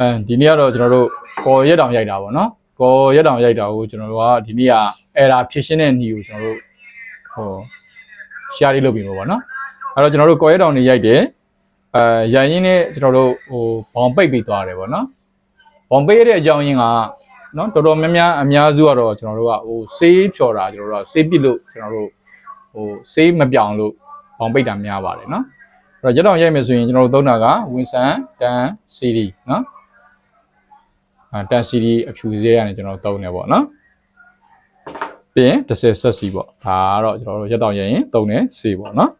အဲဒီနေ့ကတော့ကျွန်တော်တို့ကော်ရက်တောင်ရိုက်တာပေါ့နော်ကော်ရက်တောင်ရိုက်တာကိုကျွန်တော်တို့ကဒီနေ့ကအဲ့ဒါဖြစ်ရှင်းတဲ့ညီကိုကျွန်တော်တို့ဟို share လေးလုပ်ပြီးပေါ့နော်အဲ့တော့ကျွန်တော်တို့ကော်ရက်တောင်နေရိုက်တယ်အဲရိုက်ရင်းနဲ့ကျွန်တော်တို့ဟိုဘောင်ပိတ်ပြီးသွားတယ်ပေါ့နော်ဘောင်ပိတ်ရတဲ့အကြောင်းရင်းကနော်တော်တော်များများအများစုကတော့ကျွန်တော်တို့ကဟိုဆေးဖြော်တာကျွန်တော်တို့ကဆေးပစ်လို့ကျွန်တော်တို့ဟိုဆေးမပြောင်လို့ဘောင်ပိတ်တာများပါတယ်နော်အဲ့တော့ရက်တောင်ရိုက်မယ်ဆိုရင်ကျွန်တော်တို့သုံးတာကဝင်းဆန်တန်စီရီနော်အဲ တန်စီဒီအဖြူစေးကနေကျွန်တော်တုံးနေပေါ့နော်ပြီးရင်10ဆက်စီပေါ့ဒါကတော့ကျွန်တော်တို့ရက်တောင်ရရင်တုံးနေစေးပေါ့နော်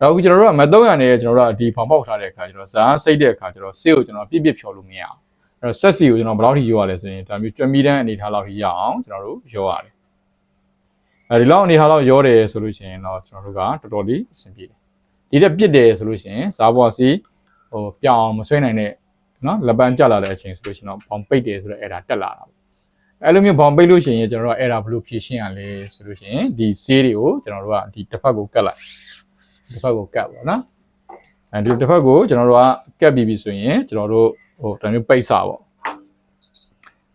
တော့အခုကျွန်တော်တို့ကမ300နဲ့ကျွန်တော်တို့ကဒီဖောင်ပေါက်ထားတဲ့အခါကျွန်တော်ဇာစိတ်တဲ့အခါကျွန်တော်စေးကိုကျွန်တော်ပြစ်ပြစ်ဖြော်လို့မရအောင်အဲ့တော့ဆက်စီကိုကျွန်တော်ဘယ်လောက်ထိရောရလဲဆိုရင်ဒါမျိုးကျွမ်းမီတန်းအနေထားလောက်ထိရအောင်ကျွန်တော်တို့ရောရတယ်အဲဒီလောက်အနေထားလောက်ရောတယ်ဆိုလို့ရှိရင်တော့ကျွန်တော်တို့ကတော်တော်လေးအဆင်ပြေတယ်ဒီတက်ပြစ်တယ်ဆိုလို့ရှိရင်ဇာပွားစီဟိုပြောင်းမဆွဲနိုင်တဲ့ နော်လက်ပန်းကျလာတဲ့အချိန်ဆိုလို့ရှိရင်တော့ဘောင်ပိတ်တယ်ဆိုတော့အဲ့ဒါတက်လာတာပေါ့အဲ့လိုမျိုးဘောင်ပိတ်လို့ရှိရင်ကျွန်တော်တို့အဲ့ဒါဘယ်လိုဖြည့်ရှင်းရလဲဆိုလို့ရှိရင်ဒီဆေးတွေကိုကျွန်တော်တို့ကဒီတစ်ဖက်ကိုကတ်လိုက်တစ်ဖက်ကိုကတ်ပါနော်အဲဒီတစ်ဖက်ကိုကျွန်တော်တို့ကကတ်ပြီးပြီဆိုရင်ကျွန်တော်တို့ဟိုဒါမျိုးပိတ်စာပေါ့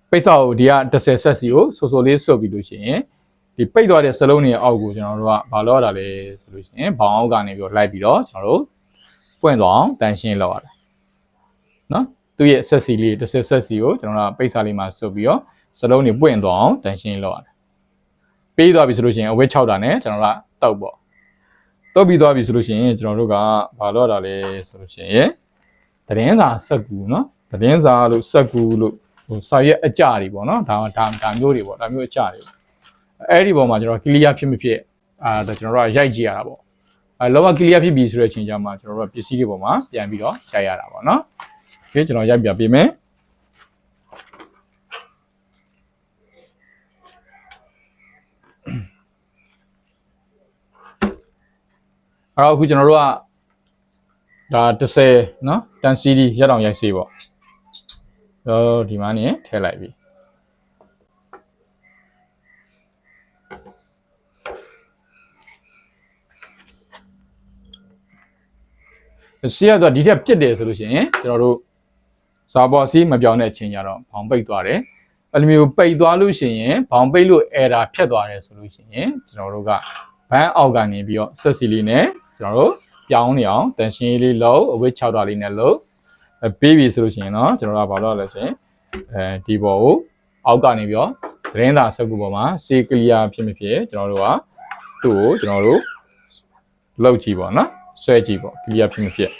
ပိတ်စာကိုဒီက10ဆက်စီကိုဆိုဆိုလေးဆွတ်ပြီးလို့ရှိရင်ဒီပိတ်သွားတဲ့စလုံးတွေအောက်ကိုကျွန်တော်တို့ကဘာလို့ရတာလဲဆိုလို့ရှိရင်ဘောင်အောက်ကနေပြီးတော့လိုက်ပြီးတော့ကျွန်တော်တို့ပွင့်သွားအောင်တန်ရှင်းလောက်ရတယ်နော် သူ့ရဲ့ဆက်စီလေးတစ်ဆက်ဆက်စီကိုကျွန်တော်တို့ပိတ်စာလေးမှာစုပ်ပြီးတော့စလုံးတွေပွင့်သွားအောင်တန်ရှင်းလောက်ရတယ်ပေးသွားပြီဆိုလို့ရှိရင်အဝတ်6တာနဲ့ကျွန်တော်တို့ကတောက်ပေါ့တောက်ပြီးသွားပြီဆိုလို့ရှိရင်ကျွန်တော်တို့ကဘာလို့ရတာလဲဆိုလို့ရှိရင်သတင်းစာစက်ကူနော်သတင်းစာလို့စက်ကူလို့ဟိုစာရဲ့အကြတွေပေါ့နော်ဒါဒါဒါမျိုးတွေပေါ့ဒါမျိုးအကြတွေအဲ့ဒီပေါ်မှာကျွန်တော်ကလီယာဖြစ်မဖြစ်အာဒါကျွန်တော်တို့ကရိုက်ကြည့်ရတာပေါ့အဲလောကကလီယာဖြစ်ပြီဆိုတဲ့အချိန်ကျမှကျွန်တော်တို့ကပစ္စည်းတွေပေါ်မှာပြန်ပြီးတော့ရိုက်ရတာပေါ့နော် ကဲကျွန်တော်ရိုက်ပြပေးမယ်အဲ့တော့အခုကျွန်တော်တို့ကဒါ30နော်တန် CD ရက်တောင်ရိုက်စေးပေါ့ဟောဒီမှာနေထည့်လိုက်ပြီစီရတော့ဒီထက်ပြစ်တယ်ဆိုလို့ရှိရင်ကျွန်တော်တို့ စာပေါ်စီးမပြောင်းတဲ့အချိန်ကျတော့ဘောင်ပိတ်သွားတယ်အဲ့လိုမျိုးပိတ်သွားလို့ရှိရင်ဘောင်ပိတ်လို့ error ဖြတ်သွားတယ်ဆိုလို့ရှိရင်ကျွန်တော်တို့ကဘန်းအောက်ကနေပြီးတော့ဆက်စီလေးနဲ့ကျွန်တော်တို့ပြောင်းနေအောင်တန်ရှင်းလေးလုံးအဝိတ်6တာလေးနဲ့လုံးပေးပြီဆိုလို့ရှိရင်တော့ကျွန်တော်တို့ကဘာလုပ်ရလဲဆိုရင်အဲဒီဘောကိုအောက်ကနေပြီးတော့သတင်းစာစက်ကူပေါ်မှာစေကလီယာဖြစ်မဖြစ်ကျွန်တော်တို့ကသူ့ကိုကျွန်တော်တို့လောက်ကြည့်ပါနော်ဆွဲကြည့်ပေါ့ကလီယာဖြစ်မဖြစ်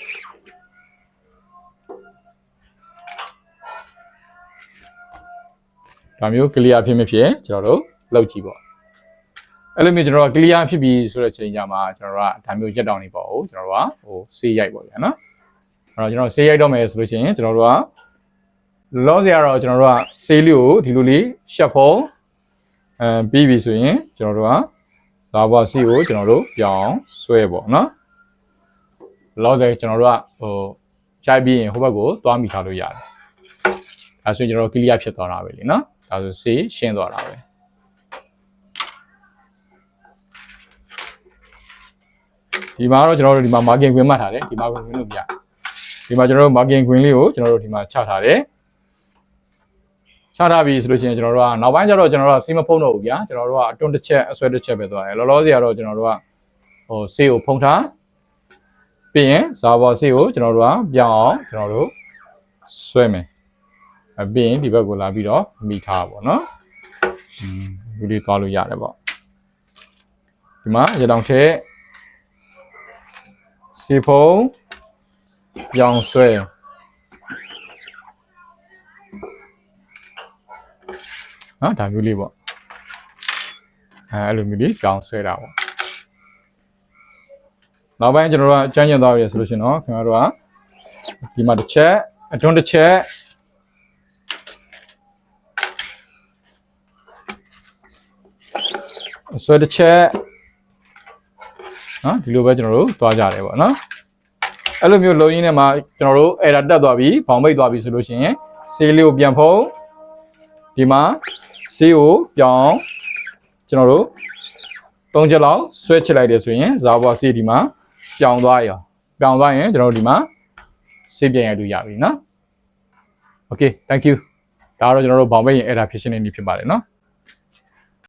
ဒါမျိုး clear ဖြစ်မဖြစ်ကျွန်တော်တို့လောက်ကြည့်ပေါ့အဲ့လိုမျိုးကျွန်တော်က clear ဖြစ်ပြီဆိုတဲ့ချိန်ကြမှာကျွန်တော်တို့ကဒါမျိုးရက်တောင်နေပေါ့ဟုတ်ကျွန်တော်တို့ကဟိုဆေးရိုက်ပေါ့ဗျာနော်အဲ့တော့ကျွန်တော်ဆေးရိုက်တော့မယ်ဆိုလို့ရှိရင်ကျွန်တော်တို့ကလောစရာတော့ကျွန်တော်တို့ကဆေးလေးကိုဒီလိုလေးရှက်ဖို့အဲပြီးပြီဆိုရင်ကျွန်တော်တို့ကဇာဘွားစီကိုကျွန်တော်တို့ပြောင်းဆွဲပေါ့နော်လောကကျွန်တော်တို့ကဟိုခြိုက်ပြီးရင်ဟိုဘက်ကိုသွားမိထားလို့ရတယ်ဒါဆိုရင်ကျွန်တော်တို့ clear ဖြစ်သွားတာပဲလीနော် ဒါဆိုစေးရှင်းသွားတာပဲဒီမှာတော့ကျွန်တော်တို့ဒီမှာ margin ခွင်မှတ်ထားတယ်ဒီ margin ခွင်လို့ပြဒီမှာကျွန်တော်တို့ margin ခွင်လေးကိုကျွန်တော်တို့ဒီမှာချထားတယ်ချထားပြီဆိုလို့ရှိရင်ကျွန်တော်တို့ကနောက်ပိုင်းကျတော့ကျွန်တော်တို့ကစီးမဖုံးတော့ဘူးဗျာကျွန်တော်တို့ကအတွန်းတစ်ချက်အဆွဲတစ်ချက်ပဲသွားတယ်လောလောဆယ်ကတော့ကျွန်တော်တို့ကဟိုဆေးကိုဖုံးထားပြီးရင်ဇာဘော်ဆေးကိုကျွန်တော်တို့ကပြောင်းအောင်ကျွန်တော်တို့ဆွဲမယ်အ ပြီးရင်ဒီဘက်ကိုလာပြီးတော့မိထားပါဘောနော်อืมဒီလေးသွားလို့ရတယ်ပေါ့ဒီမှာရတောင်ထဲစီဖုံရောင်ဆွဲနော်ဒါမျိုးလေးပေါ့အဲအဲ့လိုမျိုးလေးကြောင်ဆွဲတာပေါ့နောက်ပိုင်းကျွန်တော်တို့ကကြမ်းကျင်သွားပြီဆိုလို့ရှိရင်တော့ခင်ဗျားတို့ကဒီမှာတစ်ချက်အတွန်းတစ်ချက် ဆွဲတစ်ချက်နော်ဒီလိုပဲကျွန်တော်တို့သွားကြတယ်ပေါ့နော်အဲ့လိုမျိုးလုံရင်းထဲမှာကျွန်တော်တို့အဲ့ဒါတက်သွားပြီဘောင်မိတ်သွားပြီဆိုလို့ရှိရင်ဆေးလေးကိုပြန်ဖုံးဒီမှာဆေးကိုပြောင်းကျွန်တော်တို့သုံးချက်လောက်ဆွဲချစ်လိုက်တယ်ဆိုရင်ဇာဘွားဆေးဒီမှာပြောင်းသွားရောပြောင်းသွားရင်ကျွန်တော်တို့ဒီမှာဆေးပြန်ရလို့ရပြီနော် okay thank you ဒါကတော့ကျွန်တော်တို့ဘောင်ဘိတ်ရင်အဲ့ဒါဖြစ်ရှင်းနေနေဖြစ်ပါတယ်နော်